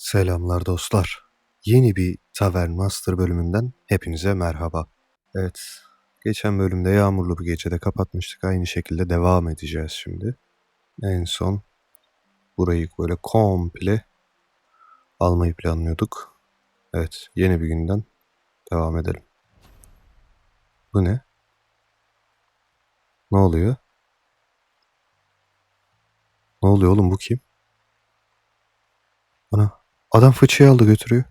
Selamlar dostlar. Yeni bir Tavern Master bölümünden hepinize merhaba. Evet, geçen bölümde yağmurlu bir gecede kapatmıştık. Aynı şekilde devam edeceğiz şimdi. En son burayı böyle komple almayı planlıyorduk. Evet, yeni bir günden devam edelim. Bu ne? Ne oluyor? Ne oluyor oğlum bu kim? Ana adam fıçıyı aldı götürüyor.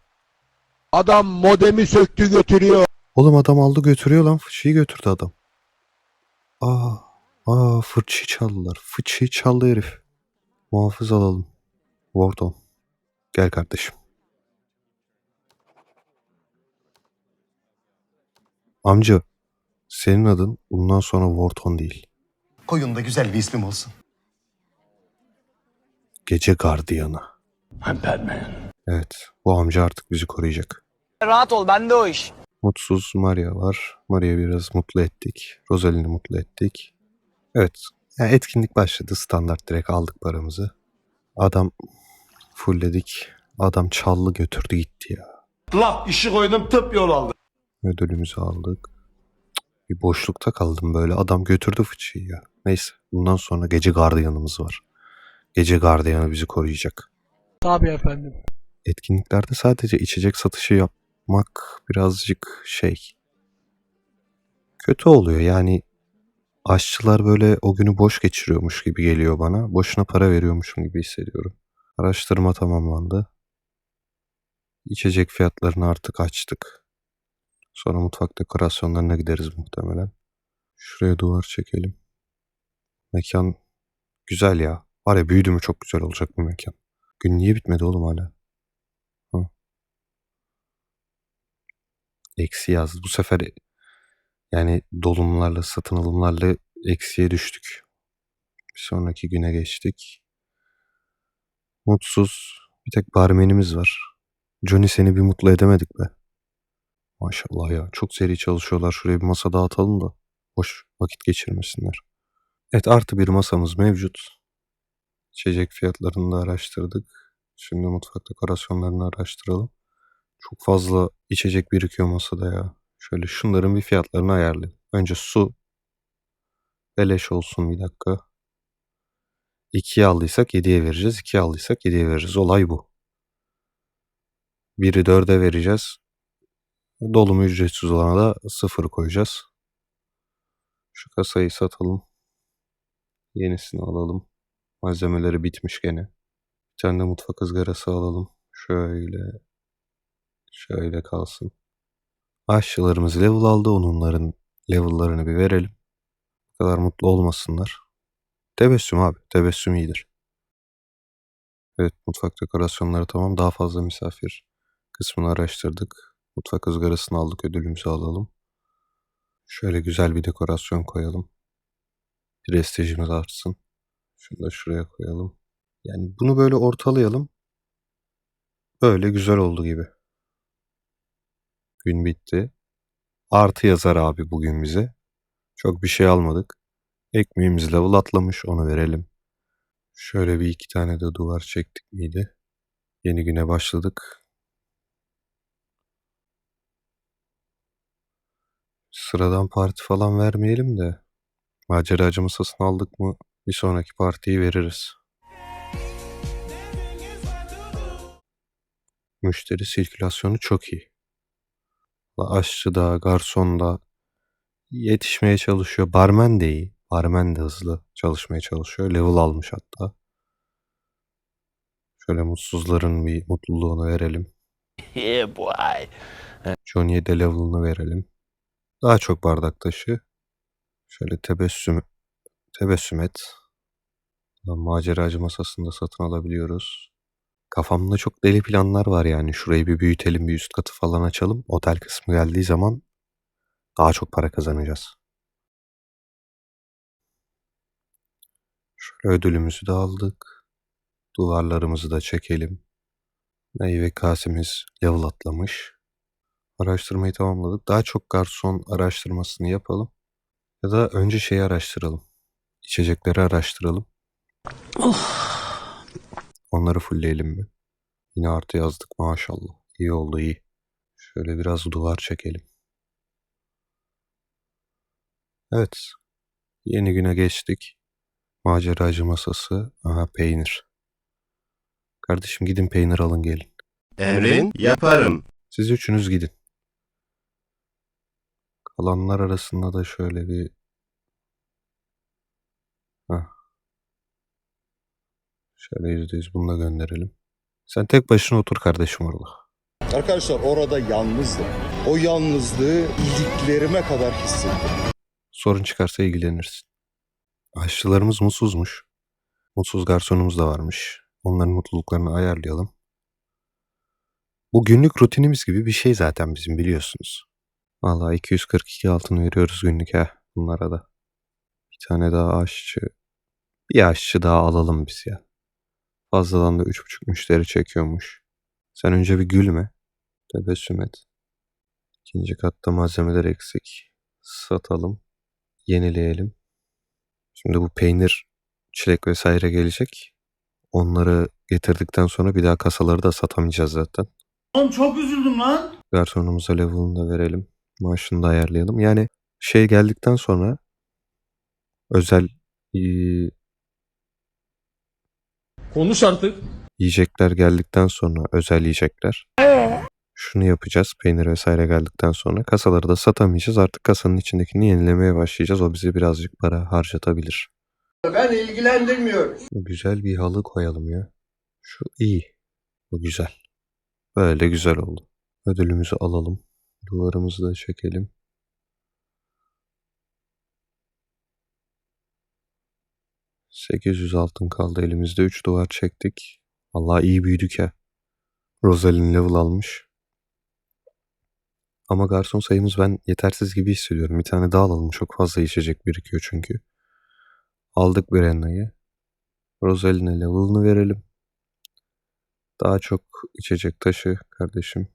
Adam modemi söktü götürüyor. Oğlum adam aldı götürüyor lan fıçıyı götürdü adam. Aa, aa fıçıyı çaldılar. Fıçıyı çaldı herif. Muhafız alalım. Wardon. Gel kardeşim. Amca, senin adın bundan sonra Wharton değil. Koyun da güzel bir ismim olsun. Gece gardiyanı. Evet, bu amca artık bizi koruyacak. Rahat ol bende o iş. Mutsuz Maria var. Maria'yı biraz mutlu ettik. Rosalind'i mutlu ettik. Evet. Yani etkinlik başladı. Standart direkt aldık paramızı. Adam fullledik. Adam çallı götürdü gitti ya. La işi koydum tıp yol aldı. Ödülümüzü aldık. Bir boşlukta kaldım böyle. Adam götürdü fıçıyı ya. Neyse. Bundan sonra gece gardiyanımız var. Gece gardiyanı bizi koruyacak. Tabii efendim. Etkinliklerde sadece içecek satışı yapmak birazcık şey kötü oluyor. Yani aşçılar böyle o günü boş geçiriyormuş gibi geliyor bana. Boşuna para veriyormuşum gibi hissediyorum. Araştırma tamamlandı. İçecek fiyatlarını artık açtık. Sonra mutfak dekorasyonlarına gideriz muhtemelen. Şuraya duvar çekelim. Mekan güzel ya. Var ya büyüdü mü çok güzel olacak bu mekan. Gün niye bitmedi oğlum hala? Eksi yazdı. Bu sefer yani dolumlarla, satın alımlarla eksiye düştük. Bir sonraki güne geçtik. Mutsuz. Bir tek barmenimiz var. Johnny seni bir mutlu edemedik be. Maşallah ya. Çok seri çalışıyorlar. Şuraya bir masa dağıtalım da boş vakit geçirmesinler. Evet artı bir masamız mevcut. İçecek fiyatlarını da araştırdık. Şimdi mutfak dekorasyonlarını araştıralım. Çok fazla içecek birikiyor masada ya. Şöyle şunların bir fiyatlarını ayarlayayım. Önce su. Beleş olsun bir dakika. 2'ye aldıysak 7'ye vereceğiz. 2'ye aldıysak 7'ye vereceğiz. Olay bu. Biri 4'e vereceğiz. Dolumu ücretsiz olana da 0 koyacağız. Şu kasayı satalım. Yenisini alalım. Malzemeleri bitmiş gene. Bir tane de mutfak ızgarası alalım. Şöyle Şöyle kalsın. Aşçılarımız level aldı. Onların level'larını bir verelim. Bu kadar mutlu olmasınlar. Tebessüm abi. Tebessüm iyidir. Evet mutfak dekorasyonları tamam. Daha fazla misafir kısmını araştırdık. Mutfak ızgarasını aldık. Ödülümüzü alalım. Şöyle güzel bir dekorasyon koyalım. Prestijimiz artsın. Şunu da şuraya koyalım. Yani bunu böyle ortalayalım. Böyle güzel oldu gibi. Gün bitti. Artı yazar abi bugün bize. Çok bir şey almadık. Ekmeğimiz level atlamış onu verelim. Şöyle bir iki tane de duvar çektik miydi? Yeni güne başladık. Sıradan parti falan vermeyelim de. Maceracı masasını aldık mı bir sonraki partiyi veririz. Müşteri sirkülasyonu çok iyi aşçı da, garson da yetişmeye çalışıyor. Barmen de iyi. Barmen de hızlı çalışmaya çalışıyor. Level almış hatta. Şöyle mutsuzların bir mutluluğunu verelim. Yeah boy. Johnny'ye de level'ını verelim. Daha çok bardak taşı. Şöyle tebessüm tebessüm et. Maceracı masasında satın alabiliyoruz. Kafamda çok deli planlar var yani. Şurayı bir büyütelim, bir üst katı falan açalım. Otel kısmı geldiği zaman daha çok para kazanacağız. Şöyle ödülümüzü de aldık. Duvarlarımızı da çekelim. Meyve kasemiz level atlamış. Araştırmayı tamamladık. Daha çok garson araştırmasını yapalım. Ya da önce şeyi araştıralım. İçecekleri araştıralım. Onları fullleyelim mi? Yine artı yazdık maşallah. İyi oldu iyi. Şöyle biraz duvar çekelim. Evet. Yeni güne geçtik. Maceracı masası. Aha peynir. Kardeşim gidin peynir alın gelin. Emrin yaparım. Siz üçünüz gidin. Kalanlar arasında da şöyle bir... Heh. Şöyle yüzde yüz bunu da gönderelim. Sen tek başına otur kardeşim orada. Arkadaşlar orada yalnızdım. O yalnızlığı iliklerime kadar hissettim. Sorun çıkarsa ilgilenirsin. Aşçılarımız mutsuzmuş. Mutsuz garsonumuz da varmış. Onların mutluluklarını ayarlayalım. Bu günlük rutinimiz gibi bir şey zaten bizim biliyorsunuz. Vallahi 242 altın veriyoruz günlük ha bunlara da. Bir tane daha aşçı. Bir aşçı daha alalım biz ya. Fazladan da 3,5 müşteri çekiyormuş. Sen önce bir gülme. Tebessüm et. İkinci katta malzemeler eksik. Satalım. Yenileyelim. Şimdi bu peynir, çilek vesaire gelecek. Onları getirdikten sonra bir daha kasaları da satamayacağız zaten. Oğlum çok üzüldüm lan. Garsonumuza level'ını da verelim. Maaşını da ayarlayalım. Yani şey geldikten sonra özel Konuş artık. yiyecekler geldikten sonra özel yiyecekler. Şunu yapacağız. Peynir vesaire geldikten sonra kasaları da satamayacağız. Artık kasanın içindekini yenilemeye başlayacağız. O bize birazcık para harcatabilir. Ben ilgilendirmiyor. Güzel bir halı koyalım ya. Şu iyi. Bu güzel. Böyle güzel oldu. Ödülümüzü alalım. Duvarımızı da çekelim. ...800 altın kaldı elimizde. 3 duvar çektik. Allah iyi büyüdük ya. Rosalind level almış. Ama garson sayımız ben yetersiz gibi hissediyorum. Bir tane daha alalım. Çok fazla içecek birikiyor çünkü. Aldık Brenna'yı. Rosalind'e level'ını verelim. Daha çok içecek taşı kardeşim.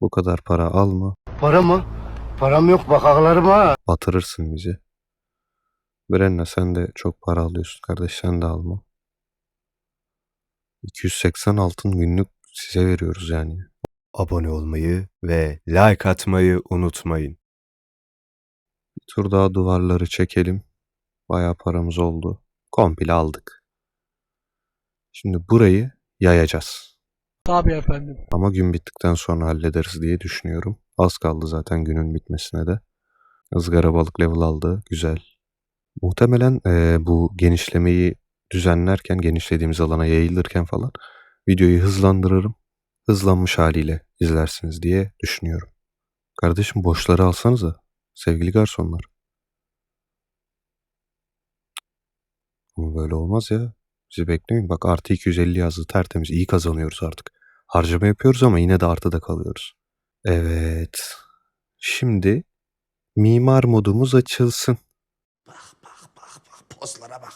Bu kadar para alma. Para mı? Param yok bak ağlarım ha. Batırırsın bizi. Brenna sen de çok para alıyorsun kardeş sen de alma. 280 altın günlük size veriyoruz yani. Abone olmayı ve like atmayı unutmayın. Bir tur daha duvarları çekelim. Bayağı paramız oldu. Komple aldık. Şimdi burayı yayacağız. Tabii efendim. Ama gün bittikten sonra hallederiz diye düşünüyorum. Az kaldı zaten günün bitmesine de. Izgara balık level aldı. Güzel. Muhtemelen eee, bu genişlemeyi düzenlerken, genişlediğimiz alana yayılırken falan videoyu hızlandırırım. Hızlanmış haliyle izlersiniz diye düşünüyorum. Kardeşim boşları alsanıza. Sevgili garsonlar. Ama böyle olmaz ya. Bizi bekleyin. Bak artı 250 yazdı tertemiz. İyi kazanıyoruz artık. Harcama yapıyoruz ama yine de artıda kalıyoruz. Evet. Şimdi mimar modumuz açılsın. Pozlara bak.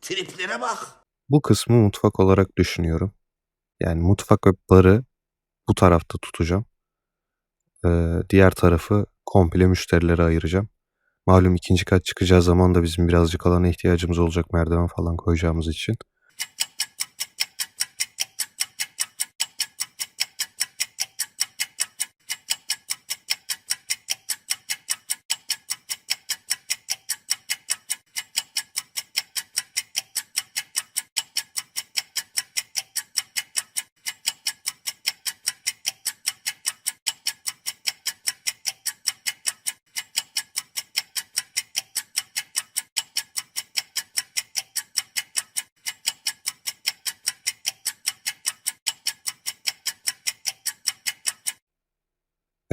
Triplere bak. Bu kısmı mutfak olarak düşünüyorum. Yani mutfak ve barı bu tarafta tutacağım. Ee, diğer tarafı komple müşterilere ayıracağım. Malum ikinci kat çıkacağı zaman da bizim birazcık alana ihtiyacımız olacak merdiven falan koyacağımız için.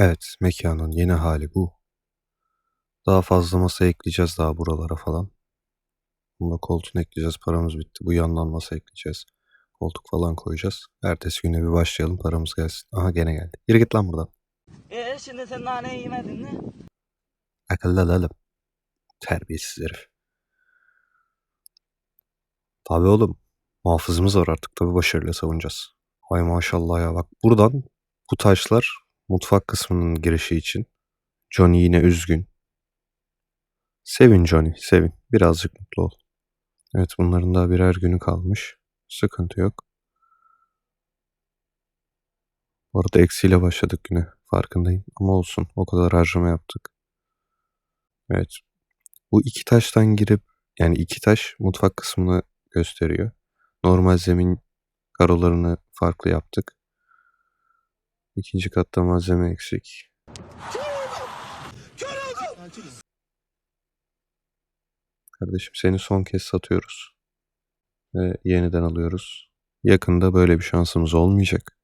Evet, mekanın yeni hali bu. Daha fazla masa ekleyeceğiz daha buralara falan. Bunda koltuğunu ekleyeceğiz. Paramız bitti. Bu yandan masa ekleyeceğiz. Koltuk falan koyacağız. Ertesi güne bir başlayalım. Paramız gelsin. Aha gene geldi. Yürü git lan buradan. Ee şimdi sen nane yemedin mi? Akıllı alalım. Terbiyesiz herif. Tabii oğlum. Muhafızımız var artık. Tabii başarıyla savunacağız. Hay maşallah ya. Bak buradan bu taşlar mutfak kısmının girişi için. Johnny yine üzgün. Sevin Johnny, sevin. Birazcık mutlu ol. Evet bunların daha birer günü kalmış. Sıkıntı yok. Bu arada eksiyle başladık güne. Farkındayım. Ama olsun. O kadar harcama yaptık. Evet. Bu iki taştan girip yani iki taş mutfak kısmını gösteriyor. Normal zemin karolarını farklı yaptık. İkinci katta malzeme eksik. Kardeşim seni son kez satıyoruz. Ve yeniden alıyoruz. Yakında böyle bir şansımız olmayacak.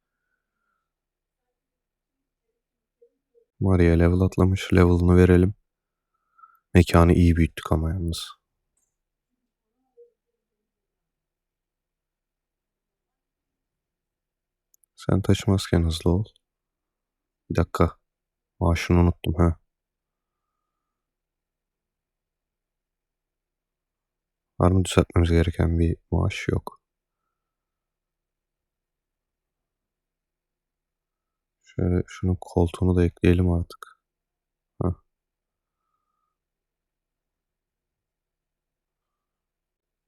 Maria level atlamış. Level'ını verelim. Mekanı iyi büyüttük ama yalnız. Sen taşımazken hızlı ol. Bir dakika. Maaşını unuttum ha. Var mı düzeltmemiz gereken bir maaş yok. Şöyle şunun koltuğunu da ekleyelim artık. Hah.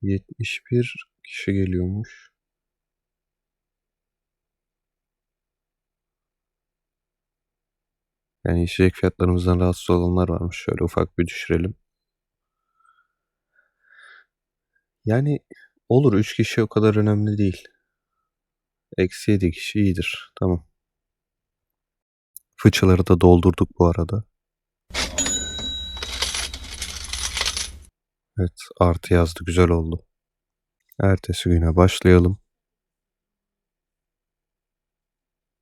Yetmiş bir kişi geliyormuş. Yani içecek fiyatlarımızdan rahatsız olanlar varmış. Şöyle ufak bir düşürelim. Yani olur 3 kişi o kadar önemli değil. Eksi 7 kişi iyidir. Tamam. Fıçıları da doldurduk bu arada. Evet artı yazdı güzel oldu. Ertesi güne başlayalım.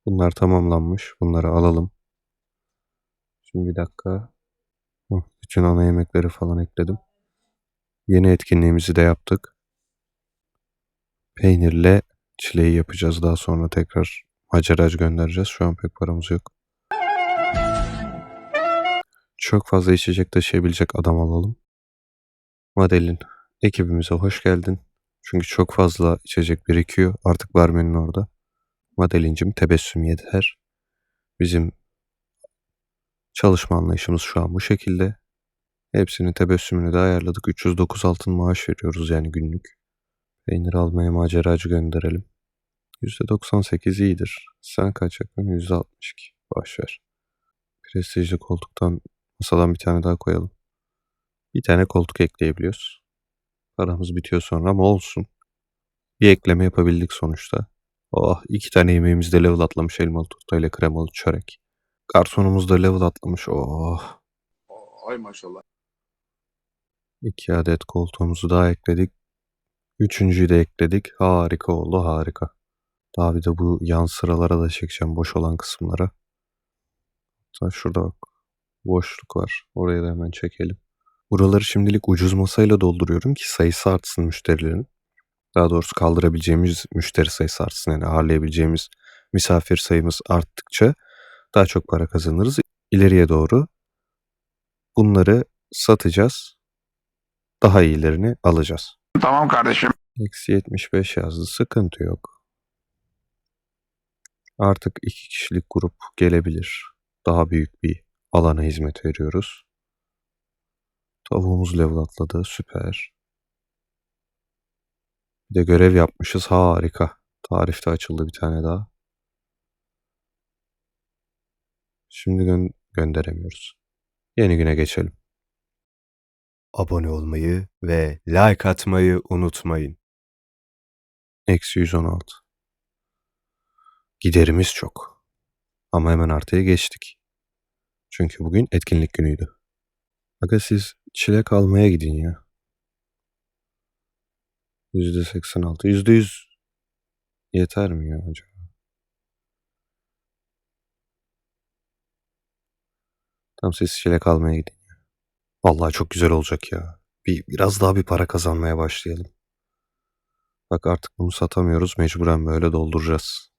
Bunlar tamamlanmış. Bunları alalım. Şimdi bir dakika. Bütün ana yemekleri falan ekledim. Yeni etkinliğimizi de yaptık. Peynirle çileği yapacağız. Daha sonra tekrar maceraj göndereceğiz. Şu an pek paramız yok. Çok fazla içecek taşıyabilecek adam alalım. Madelin, ekibimize hoş geldin. Çünkü çok fazla içecek birikiyor. Artık barmenin orada. Madelincim tebessüm yeter. Bizim çalışma anlayışımız şu an bu şekilde. Hepsinin tebessümünü de ayarladık. 309 altın maaş veriyoruz yani günlük. Peynir almaya maceracı gönderelim. %98 iyidir. Sen kaç yapın? %62. Boşver. Prestijli koltuktan masadan bir tane daha koyalım. Bir tane koltuk ekleyebiliyoruz. Paramız bitiyor sonra ama olsun. Bir ekleme yapabildik sonuçta. Oh iki tane yemeğimiz de level atlamış elmalı turtayla kremalı çörek. Garsonumuz da level atlamış. Oh. Ay maşallah. İki adet koltuğumuzu daha ekledik. Üçüncüyü de ekledik. Harika oldu harika. Daha bir de bu yan sıralara da çekeceğim boş olan kısımlara. Hatta şurada bak. Boşluk var. Oraya da hemen çekelim. Buraları şimdilik ucuz masayla dolduruyorum ki sayısı artsın müşterilerin. Daha doğrusu kaldırabileceğimiz müşteri sayısı artsın. Yani ağırlayabileceğimiz misafir sayımız arttıkça daha çok para kazanırız. İleriye doğru bunları satacağız. Daha iyilerini alacağız. Tamam kardeşim. Eksi 75 yazdı. Sıkıntı yok. Artık iki kişilik grup gelebilir. Daha büyük bir alana hizmet veriyoruz. Tavuğumuz level atladı. Süper. Bir de görev yapmışız. Harika. Tarifte açıldı bir tane daha. Şimdi gö- gönderemiyoruz. Yeni güne geçelim. Abone olmayı ve like atmayı unutmayın. Eksi 116. Giderimiz çok. Ama hemen artıya geçtik. Çünkü bugün etkinlik günüydü. Aga siz çilek almaya gidin ya. %86. %100 yeter mi ya acaba? Tamam siz çilek almaya gidin ya. Vallahi çok güzel olacak ya. Bir, biraz daha bir para kazanmaya başlayalım. Bak artık bunu satamıyoruz. Mecburen böyle dolduracağız.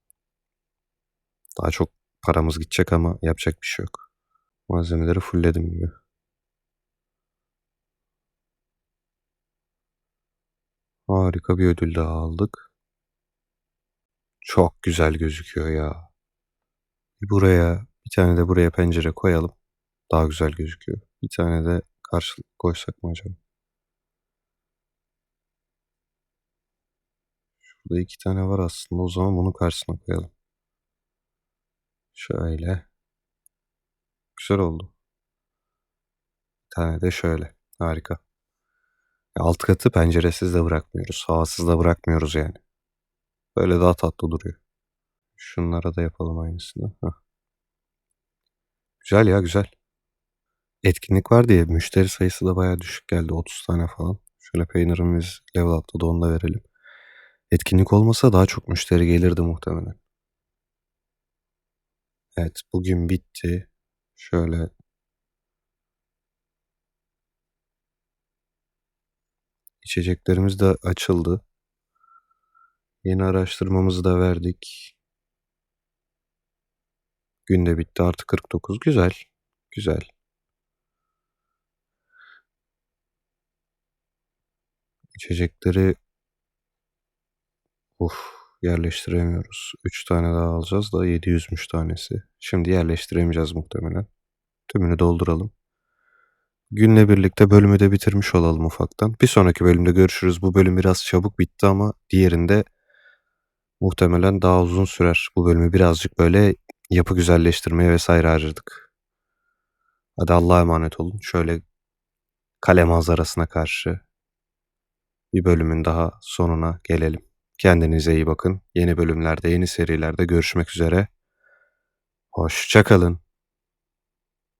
Daha çok paramız gidecek ama yapacak bir şey yok. Malzemeleri fullledim gibi. Harika bir ödül daha aldık. Çok güzel gözüküyor ya. Bir buraya, bir tane de buraya pencere koyalım. Daha güzel gözüküyor. Bir tane de karşılık koysak mı acaba? Şurada iki tane var aslında. O zaman bunun karşısına koyalım. Şöyle. Güzel oldu. Bir tane de şöyle. Harika. Alt katı penceresiz de bırakmıyoruz. Havasız da bırakmıyoruz yani. Böyle daha tatlı duruyor. Şunlara da yapalım aynısını. Hah. Güzel ya güzel. Etkinlik var diye müşteri sayısı da bayağı düşük geldi. 30 tane falan. Şöyle peynirimiz level atladı onu da verelim. Etkinlik olmasa daha çok müşteri gelirdi muhtemelen. Evet bugün bitti. Şöyle içeceklerimiz de açıldı. Yeni araştırmamızı da verdik. Gün de bitti artı 49. Güzel. Güzel. İçecekleri Uf yerleştiremiyoruz. 3 tane daha alacağız da 700'müş tanesi. Şimdi yerleştiremeyeceğiz muhtemelen. Tümünü dolduralım. Günle birlikte bölümü de bitirmiş olalım ufaktan. Bir sonraki bölümde görüşürüz. Bu bölüm biraz çabuk bitti ama diğerinde muhtemelen daha uzun sürer. Bu bölümü birazcık böyle yapı güzelleştirmeye vesaire harcadık. Hadi Allah'a emanet olun. Şöyle kale manzarasına karşı bir bölümün daha sonuna gelelim. Kendinize iyi bakın. Yeni bölümlerde, yeni serilerde görüşmek üzere. Hoşçakalın.